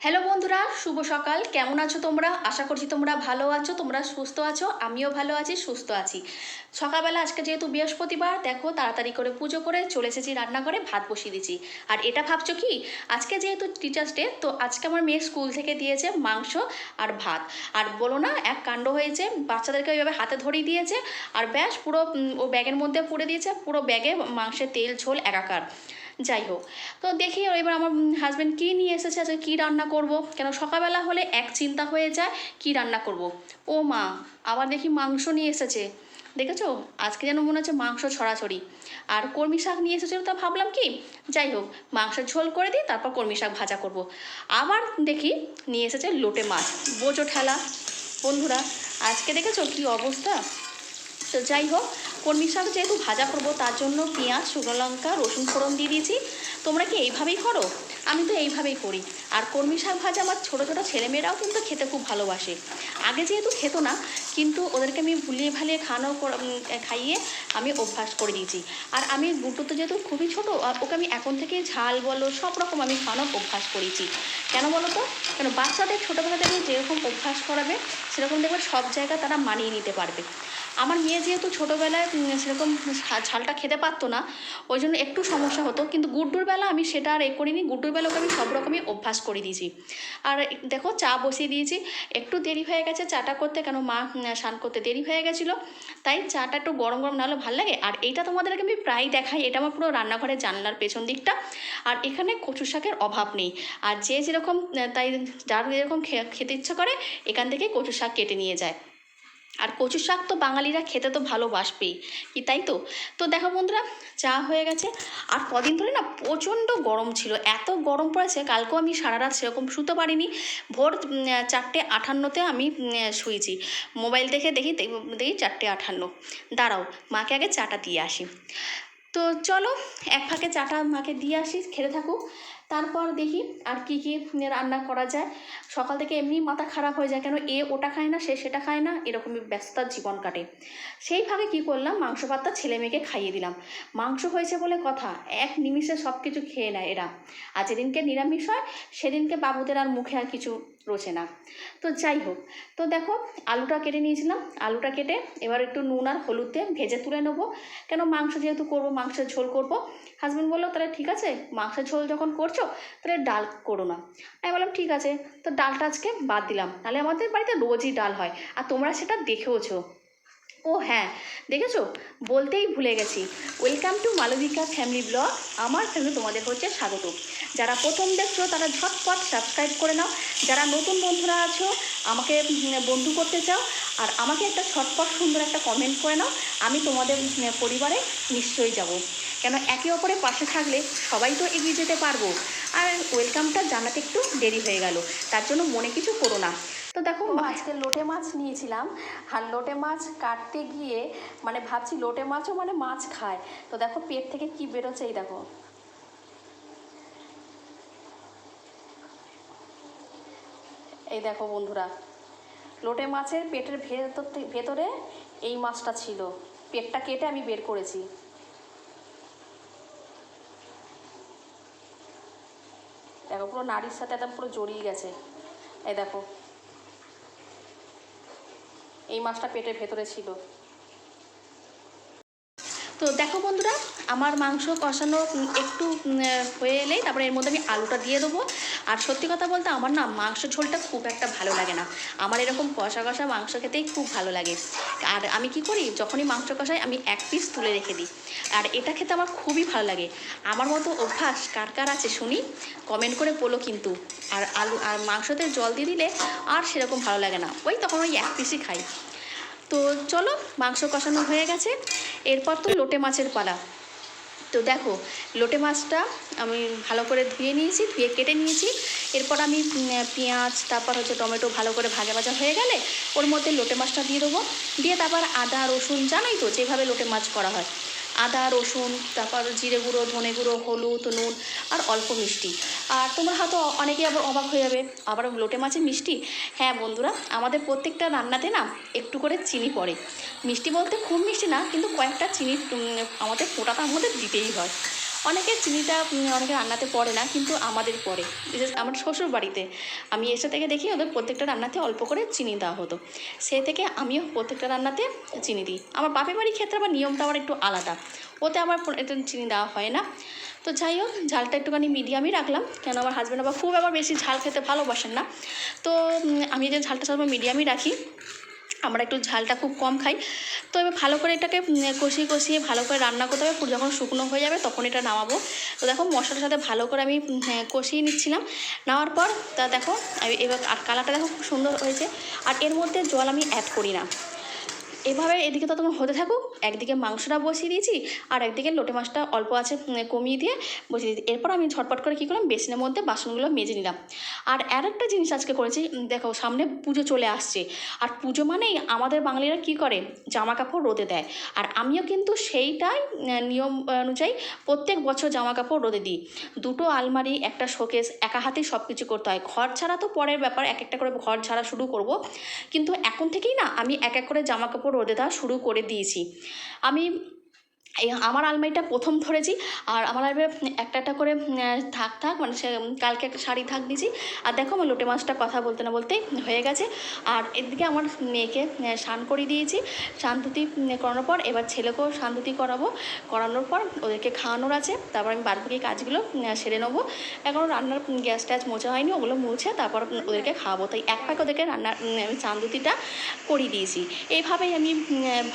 Hello বন্ধুরা, শুভ সকাল। কেমন আছো তোমরা? আশা করছি তোমরা ভালো আছো, তোমরা সুস্থ আছো, আমিও ভালো আছি, সুস্থ আছি। সকালবেলা আজকে যেহেতু বৃহস্পতিবার, দেখো তাড়াতাড়ি করে পুজো করে চলে এসেছি রান্নাঘরে, ভাত বসিয়ে দিয়েছি। আর এটা ভাবছ কি? আজকে যেহেতু টিচার্স ডে তো আজকে আমার মেয়ে স্কুল থেকে দিয়েছে মাংস আর ভাত। আর বলো না, এক কাণ্ড হয়েছে, বাচ্চাদেরকে ওইভাবে হাতে ধরিয়ে দিয়েছে, আর ব্যাস পুরো ও ব্যাগের মধ্যে পুড়ে দিয়েছে, পুরো ব্যাগে মাংসের তেল ঝোল একাকার। যাই হোক। তো দেখি এবার আমার হাজব্যান্ড কী নিয়ে এসেছে, আজকে কী রান্না করব? কেন সকালবেলা হলে এক চিন্তা হয়ে যায়, কী রান্না করব? ও মা, আবার দেখি মাংস নিয়ে এসেছে। দেখেছ? আজকে যেন মনে হচ্ছে মাংস ছড়াছড়ি। আর কর্মী শাক নিয়ে এসেছিল তা ভাবলাম কি? যাই হোক, মাংসের ঝোল করে দিই, তারপর কর্মী শাক ভাজা করব। আবার দেখি নিয়ে এসেছে লোটে মাছ। বোচো ঠেলা। বন্ধুরা, আজকে দেখেছ কী অবস্থা? তো যাই হোক কর্মী শাক যেহেতু ভাজা করব, তার জন্য পেঁয়াজ, শুকনো লঙ্কা, রসুন ফোড়ন দিয়ে দিয়েছি। তোমরা কি এইভাবেই করো? আমি তো এইভাবেই করি। আর কর্মী শাক ভাজা আমার ছোটো ছোটো ছেলেমেয়েরাও কিন্তু খেতে খুব ভালোবাসে। আগে যেহেতু খেত না, কিন্তু ওদেরকে আমি ভুলিয়ে ভালিয়ে খানো খাইয়ে আমি অভ্যাস করে দিয়েছি। আর আমি গুট্টু তো যেহেতু খুবই ছোটো ওকে আমি এখন থেকে ঝাল বলো, সব রকম আমি খাওয়ানোর অভ্যাস করেছি। কেন বলো তো? কেন বাচ্চাদের ছোটোবেলা থেকে যেরকম অভ্যাস করাবে, সেরকম দেখবে সব জায়গা তারা মানিয়ে নিতে পারবে। আমার মেয়ে যেহেতু ছোটোবেলায় সেরকম ঝালটা খেতে পারতো না, ওই জন্য একটু সমস্যা হতো। কিন্তু গুড্ডুর বেলা আমি সেটা আর এ করিনি। গুড্ডুর বেলাকে আমি সব রকমই অভ্যাস করে দিয়েছি। আর দেখো চা বসিয়ে দিয়েছি। একটু দেরি হয়ে গেছে চাটা করতে, কেন মা স্নান করতে দেরি হয়ে গেছিল। তাই চাটা একটু গরম গরম না হলে ভালো লাগে। আর এইটা তোমাদেরকে আমি প্রায় দেখাই, এটা আমার পুরো রান্নাঘরের জানলার পেছন দিকটা। আর এখানে কচু শাকের অভাব নেই। আর যে যেরকম, তাই যার যেরকম খেতে ইচ্ছা করে, এখান থেকে কচু শাক কেটে নিয়ে যায়। আর কচু শাক তো বাঙালিরা খেতে তো ভালোবাসবেই। কি তাই তো? তো দেখো বন্ধুরা, চা হয়ে গেছে। আর কদিন ধরে না প্রচণ্ড গরম ছিল। এত গরম পড়েছে, কালকেও আমি সারা রাত সেরকম শুতে পারিনি। ভোর চারটে আটান্নতে আমি শুয়েছি। মোবাইল দেখে দেখি দেখি চারটে আটান্ন দাঁড়াও, মাকে আগে চাটা দিয়ে আসি। তো চলো, এক ফাঁকে চাটা মাকে দিয়ে আসি, খেতে থাকুক। তারপর দেখি আর কি কি রান্না করা যায়। সকাল থেকে এমনি মাথা খারাপ হয়ে যায়, কেন এ ওটা খায় না, সে সেটা খায় না, এরকমই ব্যস্ততার জীবন কাটে। সেইভাবে কি করলাম, মাংস ভাতটা ছেলে মেয়েকে খাইয়ে দিলাম। মাংস হয়েছে বলে কথা, এক নিমিষে সব কিছু খেয়ে নেয় এরা। আর যেদিনকে নিরামিষ হয়, সেদিনকে বাবুদের আর মুখে আর কিছু রোচে না। তো যাই হোক, তো দেখো আলুটা কেটে নিয়েছিলাম। আলুটা কেটে এবার একটু নুন আর হলুদে ভেজে তুলে নেব। কেন মাংস যেহেতু করব, মাংসের ঝোল করব। হাজব্যান্ড বলল, তাহলে ঠিক আছে, মাংসের ঝোল যখন করছ, তাহলে ডাল করো না। আমি বললাম, ঠিক আছে। তো ডালটা আজকে বাদ দিলাম। তাহলে আমাদের বাড়িতে রোজই ডাল হয়। আর তোমরা সেটা দেখেওছো। ও হ্যাঁ দেখেছ? বলতেই ভুলে গেছি। Welcome to Malabika family blog আমার ফ্যামিলি তোমাদের হচ্ছে স্বাগত। যারা প্রথম দেখছ, তারা ঝটপট সাবস্ক্রাইব করে নাও। যারা নতুন বন্ধুরা আছো, আমাকে বন্ধু করতে চাও, আর আমাকে একটা ছটপট সুন্দর একটা কমেন্ট করে নাও। আমি তোমাদের পরিবারে নিশ্চয়ই যাব। কেন, একে অপরের পাশে থাকলে সবাই তো এগিয়ে যেতে পারব। আর ওয়েলকামটা জানাতে একটু দেরি হয়ে গেল। তার জন্য মনে কিছু করো না। তো দেখো আজকে লোটে মাছ নিয়েছিলাম আর লোটে মাছ কাটতে গিয়ে মানে ভাবছি লোটে মাছও মানে মাছ খায়। তো দেখো পেট থেকে কি বেরোচ্ছে এই দেখো। এই দেখো বন্ধুরা লোটে মাছের পেটের ভেতর ভেতরে এই মাছটা ছিল। পেটটা কেটে আমি বের করেছি। দেখো পুরো নাড়ির সাথে একদম পুরো জড়িয়ে গেছে। এই দেখো। এই মাছটা পেটের ভেতরে ছিল। তো দেখো বন্ধুরা, আমার মাংস কষানো একটু হয়ে এলেই তারপরে এর মধ্যে আমি আলুটা দিয়ে দেবো। আর সত্যি কথা বলতে আমার না মাংস ঝোলটা খুব একটা ভালো লাগে না। আমার এরকম কষা কষা মাংস খেতেই খুব ভালো লাগে। আর আমি কি করি, যখনই মাংস কষাই আমি এক পিস তুলে রেখে দিই। আর এটা খেতে আমার খুবই ভালো লাগে। আমার মতো অভ্যাস কার কার আছে শুনি? কমেন্ট করে বলো কিন্তু। আর আলু, আর মাংসতে জল দিয়ে দিলে আর সেরকম ভালো লাগে না। ওই তখন ওই এক পিসই খাই। তো চলো মাংস কষানো হয়ে গেছে। এরপর তো লোটে মাছের পালা। তো দেখো, লোটে মাছটা আমি ভালো করে ধুয়ে নিয়েছি, ধুয়ে কেটে নিয়েছি। এরপর আমি পেঁয়াজ, তারপর হচ্ছে টমেটো ভালো করে ভাজা ভাজা হয়ে গেলে ওর মধ্যে লোটে মাছটা দিয়ে দেবো। দিয়ে তারপর আদা, রসুন জানোই তো, যেভাবে লোটে মাছ করা হয়। আদা, রসুন, তারপর জিরে গুঁড়ো, ধনে গুঁড়ো, হলুদ, নুন আর অল্প মিষ্টি। আর তোমার হয়তো অনেকেই আবার অবাক হয়ে যাবে, আবার লোটে মাছের মিষ্টি? হ্যাঁ বন্ধুরা, আমাদের প্রত্যেকটা রান্নাতে না একটু করে চিনি পড়ে। মিষ্টি বলতে খুব মিষ্টি না, কিন্তু কয়েকটা চিনি আমাদের ফোটাটা আমাদের দিতেই হয়। অনেকের চিনিটা অনেকে রান্নাতে পড়ে না, কিন্তু আমাদের পরে বিশেষ আমার শ্বশুর বাড়িতে আমি এসে থেকে দেখি ওদের প্রত্যেকটা রান্নাতে অল্প করে চিনি দেওয়া হতো। সে থেকে আমিও প্রত্যেকটা রান্নাতে চিনি দিই। আমার বাপের বাড়ির ক্ষেত্রে আবার নিয়মটা আবার একটু আলাদা। ওতে আমার এটা চিনি দেওয়া হয় না। তো যাই হোক, ঝালটা একটুখানি মিডিয়ামই রাখলাম। কেন আমার হাজব্যান্ড আবার খুব আবার বেশি ঝাল খেতে ভালোবাসেন না। তো আমি যে ঝালটা সবসময় মিডিয়ামই রাখি। আমরা একটু ঝালটা খুব কম খাই। তো এবার ভালো করে এটাকে কষিয়ে কষিয়ে ভালো করে রান্না করতে হবে। যখন শুকনো হয়ে যাবে তখন এটা নামাবো। তো দেখো মশলার সাথে ভালো করে আমি হ্যাঁ, কষিয়ে নিচ্ছিলাম। নেওয়ার পর তা দেখো এবার আর কালারটা দেখো খুব সুন্দর হয়েছে। আর এর মধ্যে জল আমি অ্যাড করি না। এভাবে এদিকে তো তখন হতে থাকুক একদিকে মাংসটা বসিয়ে দিয়েছি, আর একদিকে লোটে মাছটা অল্প আছে কমিয়ে দিয়ে বসিয়ে দিয়েছি। এরপর আমি ঝটপট করে কী করলাম, বেসিনের মধ্যে বাসনগুলো মেজে নিলাম। আর আর একটা জিনিস আজকে করেছি দেখো সামনে পুজো চলে আসছে। আর পুজো মানেই আমাদের বাঙালিরা কী করে জামা কাপড় রোদে দেয়। আর আমিও কিন্তু সেইটাই নিয়ম অনুযায়ী প্রত্যেক বছর জামা কাপড় রোদে দিই। দুটো আলমারি, একটা শোকেস, একা হাতেই সব কিছু করতে হয়। ঘর ছাড়া তো পরের ব্যাপার, এক একটা করে ঘর ছাড়া শুরু করব। কিন্তু এখন থেকেই না, আমি এক এক করে জামা কাপড় রোদে দেওয়া শুরু করে দিয়েছি। আমি আমার আলমারিটা প্রথম ধরেছি, আর আমার আলমারি একটা একটা করে থাক থাক মানে সে কালকে একটা শাড়ি থাক দিয়েছি। আর দেখো আমার লোটে মাছটা কথা বলতে না বলতেই হয়ে গেছে। আর এদিকে আমার মেয়েকে স্নান করিয়ে দিয়েছি। শান্তুতি করানোর পর এবার ছেলেকেও শান্তুতি করাবো। করানোর পর ওদেরকে খাওয়ানোর আছে। তারপর আমি বাদ বাকি কাজগুলো সেরে নেব। এখনও রান্নার গ্যাস ট্যাস মোছা হয়নি, ওগুলো মুছে তারপর ওদেরকে খাওয়াবো। তাই এক পাক ওদেরকে রান্নার চান্দুতিটা করিয়ে দিয়েছি। এইভাবেই আমি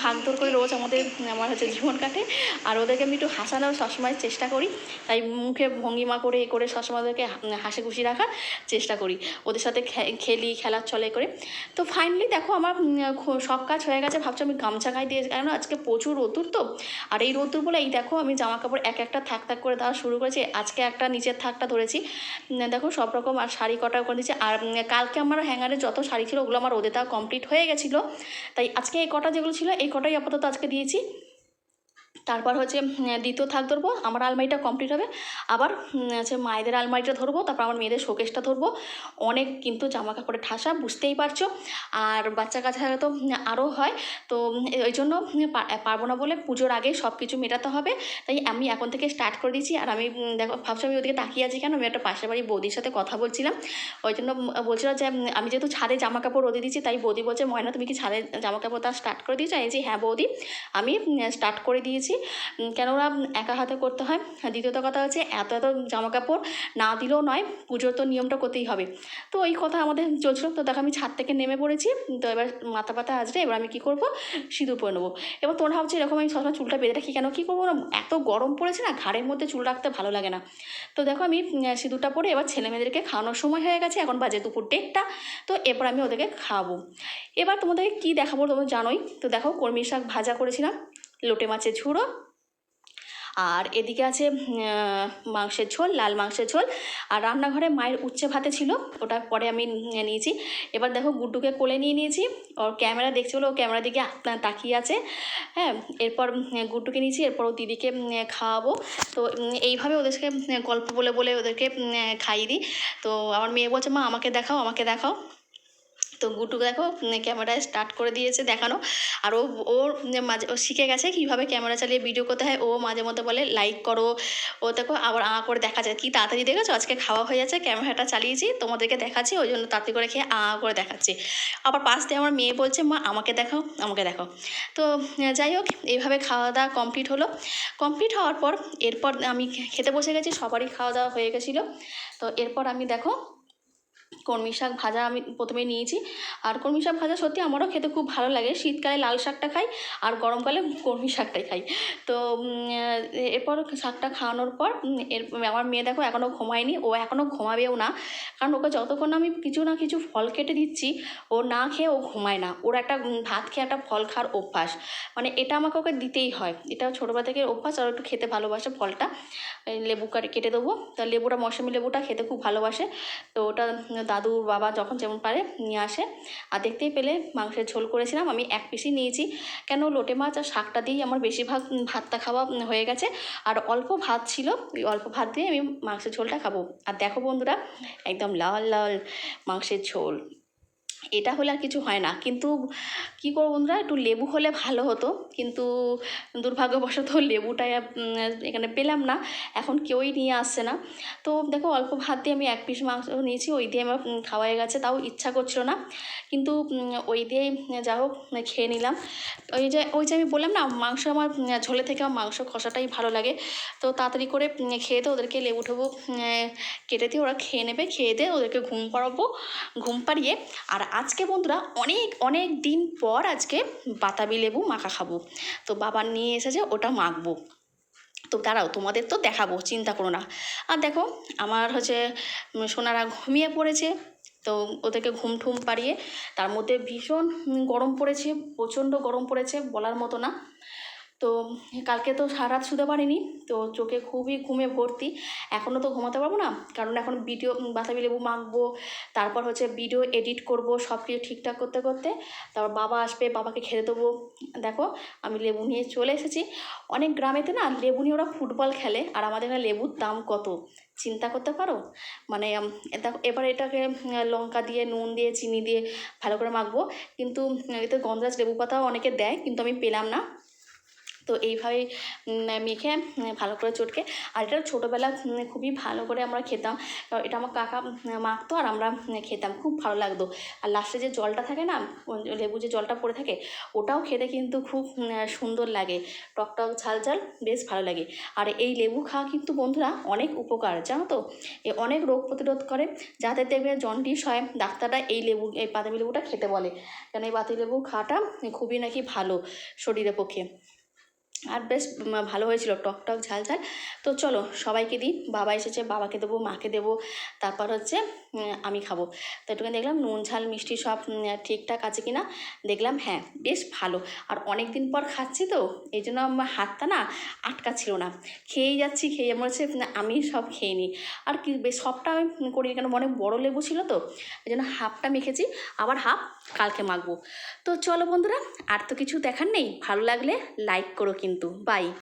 ভাগ দৌড় করে রোজ আমাদের আমার হচ্ছে জীবন কাটে। আর ওদেরকে আমি একটু হাসানোর সবসময় চেষ্টা করি। তাই মুখে ভঙ্গিমা করে, এ করে সবসময় ওদেরকে হাসি খুশি রাখার চেষ্টা করি। ওদের সাথে খেলি খেলার চলে করে। তো ফাইনালি দেখো আমার সব কাজ হয়ে গেছে। ভাবছি আমি গামছা গায়ে দিয়ে কেন আজকে প্রচুর রোদ্দুর তো। আর এই রোদ্দুর বলে এই দেখো আমি জামা কাপড় এক একটা থাক থাক করে দেওয়া শুরু করেছি। আজকে একটা নিচের থাকটা ধরেছি। দেখো সব রকম আর শাড়ি কটা করে দিচ্ছি আর কালকে আমার হ্যাঙ্গারে যত শাড়ি ছিল, ওগুলো আমার রোদে দেওয়া কমপ্লিট হয়ে গেছিল। তাই আজকে এই কটা যেগুলো ছিল, এই কটাই আপাতত আজকে দিয়েছি। তারপর হচ্ছে দ্বিতীয় থাক ধরবো, আমার আলমারিটা কমপ্লিট হবে। আবার হচ্ছে মায়েদের আলমারিটা ধরবো, তারপর আমার মেয়েদের শোকেসটা ধরবো। অনেক কিন্তু জামা কাপড়ের ঠাসা, বুঝতেই পারছ। আর বাচ্চা কাচ্চা তো আরও হয়। তো ওই জন্য পারব না বলে পুজোর আগে সব কিছু মেটাতে হবে। তাই আমি এখন থেকে স্টার্ট করে দিয়েছি আর আমি দেখো, ভাবছি আমি ওদিকে তাকিয়ে আছি কেন? আমি একটা পাশের বাড়ির বৌদির সাথে কথা বলছিলাম। ওই জন্য বলছিল যে আমি যেহেতু ছাদে জামা কাপড় রোদে দিচ্ছি, তাই বৌদি বলছে, ময়না তুমি কি ছাদে জামা কাপড় তার স্টার্ট করে দিয়েছ? আমি যে হ্যাঁ বৌদি। আমি স্টার্ট করে দিয়েছি। উম, কেননা একা হাতে করতে হয়। দ্বিতীয়ত কথা হচ্ছে এত এত জামা কাপড় না দিলেও নয় পুজোর তো নিয়মটা করতেই হবে। তো এই কথা আমাদের চলছিল। তো দেখো আমি ছাদ থেকে নেমে পড়েছি। তো এবার মাথা পাতা আজরে এবার আমি কী করব? সিঁদুর পরে নেব। এবার তোমরা ভাবছি এরকম আমি সবসময় চুলটা বেঁধে রাখি কেন? কী করব না? এত গরম পড়েছে না ঘাড়ের মধ্যে চুল রাখতে ভালো লাগে না। তো দেখো আমি সিঁদুরটা পরে এবার ছেলে মেয়েদেরকে খাওয়ানোর সময় হয়ে গেছে। এখন বাজে দুপুর দেড়টা। তো এরপর আমি ওদেরকে খাওয়াবো। এবার তোমাদেরকে কী দেখাবো তোমরা জানোই। তো দেখো কর্মী শাক ভাজা করেছিলাম। লোটে মাছের ঝুড়ো। আর এদিকে আছে মাংসের ঝোল, লাল মাংসের ঝোল। আর রান্নাঘরে মায়ের উচ্ছে ভাতে ছিল, ওটা পরে আমি নিয়েছি। এবার দেখো, গুড্ডুকে কোলে নিয়ে নিয়েছি। ওর ক্যামেরা দেখছে বলে ও ক্যামেরা দিকে তাকিয়ে আছে। হ্যাঁ এরপর গুড্ডুকে নিয়েছি, এরপর ও দিদিকে খাওয়াবো। তো এইভাবে ওদেরকে গল্প বলে বলে ওদেরকে খাইয়ে দিই। তো আমার মেয়ে বলছে, মা, আমাকে দেখাও আমাকে দেখাও। তো গুটু দেখো উম, ক্যামেরায় স্টার্ট করে দিয়েছে দেখানো। আর ও ওর মাঝে ও শিখে গেছে কীভাবে ক্যামেরা চালিয়ে ভিডিও করতে হয়। ও মাঝে মধ্যে বলে লাইক করো। ও দেখো আবার আ করে দেখা যায় কি তাড়াতাড়ি দেখেছ? আজকে খাওয়া হয়ে যাচ্ছে ক্যামেরাটা চালিয়েছি তোমাদেরকে দেখাচ্ছি ওই জন্য তাড়াতাড়ি করে খেয়ে আ করে দেখাচ্ছি। আবার পাশ দিয়ে আমার মেয়ে বলছে মা আমাকে দেখাও আমাকে দেখাও। তো যাই হোক এইভাবে খাওয়া দাওয়া কমপ্লিট হলো। কমপ্লিট হওয়ার পর এরপর আমি খেতে বসে গেছি সবারই খাওয়া দাওয়া হয়ে গেছিল। তো এরপর আমি দেখো কলমি শাক ভাজা আমি প্রথমে নিয়েছি। আর কলমি শাক ভাজা সত্যি আমারও খেতে খুব ভালো লাগে। শীতকালে লাল শাকটা খাই আর গরমকালে কলমি শাকটাই খাই। তো এরপর শাকটা খাওয়ানোর পর এর, আমার মেয়ে দেখো এখনও ঘুমায়নি। ও এখনও ঘুমাবেও না। কারণ ওকে যতক্ষণ আমি কিছু না কিছু ফল কেটে দিচ্ছি, ও না খেয়ে ও ঘুমায় না। ওর একটা ভাত খেয়ে একটা ফল খাওয়ার অভ্যাস। মানে এটা আমাকে ওকে দিতেই হয়। এটা ছোটোবেলা থেকে অভ্যাস আর একটু খেতে ভালোবাসে ফলটা। লেবু কেটে দেবো। তা লেবুটা, মৌসুমি লেবুটা খেতে খুব ভালোবাসে। তো ওটা দাদু বাবা যখন যেমন পারে নিয়ে আসে। আর দেখতেই পেলে মাংসের ঝোল করেছিলাম, আমি এক পিসই নিয়েছি। কেন লোটে মাছ আর শাকটা দিয়েই আমার বেশিরভাগ ভাতটা খাওয়া হয়ে গেছে। আর অল্প ভাত ছিল ওই অল্প ভাত দিয়ে আমি মাংসের ঝোলটা খাব। আর দেখো বন্ধুরা, একদম লাল লাল মাংসের ঝোল। এটা হলে আর কিছু হয় না। কিন্তু কী করব বন্ধুরা? একটু লেবু হলে ভালো হতো। কিন্তু দুর্ভাগ্যবশত লেবুটা এখানে পেলাম না। এখন কেউই নিয়ে আসছে না। তো দেখো অল্প ভাত দিয়ে আমি এক পিস মাংস নিয়েছি। ওই দিয়ে আমার উম, খাওয়া হয়ে গেছে। তাও ইচ্ছা করছিল না। কিন্তু ওই দিয়েই যা হোক খেয়ে নিলাম। ওই যে ওই যে আমি বললাম না মাংস আমার ঝোলে থেকে আমার মাংস কষাটাই ভালো লাগে। তো তাড়াতাড়ি করে খেয়ে দিয়ে ওদেরকে লেবু টেবু কেটে দিয়ে ওরা খেয়ে নেবে। খেয়ে দিয়ে ওদেরকে ঘুম পাড়াবো। ঘুম পাড়িয়ে আর আজকে বন্ধুরা অনেক অনেক দিন পর আজকে বাতাবি লেবু মাখা খাব। তো বাবা নিয়ে এসেছে, ওটা মাখবো। তো দাঁড়াও, তোমাদের তো দেখাবো, চিন্তা করো না। আর দেখো, আমার হচ্ছে সোনারা ঘুমিয়ে পড়েছে। তো ওদেরকে ঘুম ঠুম পাড়িয়ে তার মধ্যে ভীষণ গরম পড়েছে, প্রচণ্ড গরম পড়েছে, বলার মতো না। তো কালকে তো সারা রাত শুতে পারিনি, তো চোখে খুবই ঘুমে ভর্তি। এখনও তো ঘুমাতে পারব না, কারণ এখন ভিডিও বাতাবি লেবু মাখবো, তারপর হচ্ছে ভিডিও এডিট করব সব কিছু ঠিকঠাক করতে করতে। তারপর বাবা আসবে, বাবাকে খেতে দেবো। দেখো, আমি লেবু নিয়ে চলে এসেছি। অনেক গ্রামেতে না লেবু নিয়ে ওরা ফুটবল খেলে, আর আমাদের এখানে লেবুর দাম কত? চিন্তা করতে পারো? মানে দেখো, এবার এটাকে লঙ্কা দিয়ে, নুন দিয়ে, চিনি দিয়ে ভালো করে মাখবো। কিন্তু এতে গন্ধরাজ লেবু পাতাও অনেকে দেয়, কিন্তু আমি পেলাম না। তো এইভাবেই উম, মেখে ভালো করে চটকে আর এটা ছোটোবেলা খুবই ভালো করে আমরা খেতাম। এটা আমার কাকা মাখতো আর আমরা খেতাম। খুব ভালো লাগতো। আর লাস্টে যে জলটা থাকে না লেবু যে জলটা পড়ে থাকে ওটাও খেতে কিন্তু খুব সুন্দর লাগে। টক টক ঝাল ঝাল বেশ ভালো লাগে। আর এই লেবু খাওয়া কিন্তু বন্ধুরা অনেক উপকার জানো তো? এ অনেক রোগ প্রতিরোধ করে যাদের দেখবে জন্ডিস হয় ডাক্তাররা এই লেবু এই বাতাবি লেবুটা খেতে বলে। কেন এই বাতাবি লেবু খাওয়াটা খুবই নাকি ভালো শরীরের পক্ষে। আর বেশ ভালো হয়েছিল। টক টক, ঝাল ঝাল। তো চলো, সবাইকে দিই। বাবা এসেছে, বাবাকে দেবো, মাকে দেবো। তারপর হচ্ছে আমি খাব। তো একটুখানি দেখলাম, নুন, ঝাল, মিষ্টি সব ঠিকঠাক আছে কি না দেখলাম হ্যাঁ বেশ ভালো। আর অনেক দিন পর খাচ্ছি তো, এই জন্য আমার হাতটা না আটকা ছিল না। খেয়েই যাচ্ছি, খেয়ে মনে হচ্ছে আমি সব খেয়ে নিই। আর কি সবটা আমি করি কেন? অনেক বড়ো লেবু ছিল তো, এই জন্য হাফটা মেখেছি, আবার হাফ কালকে মাখবো। তো চলো বন্ধুরা, আর তো কিছু দেখার নেই, ভালো লাগলে লাইক করো কিন্তু, বাই।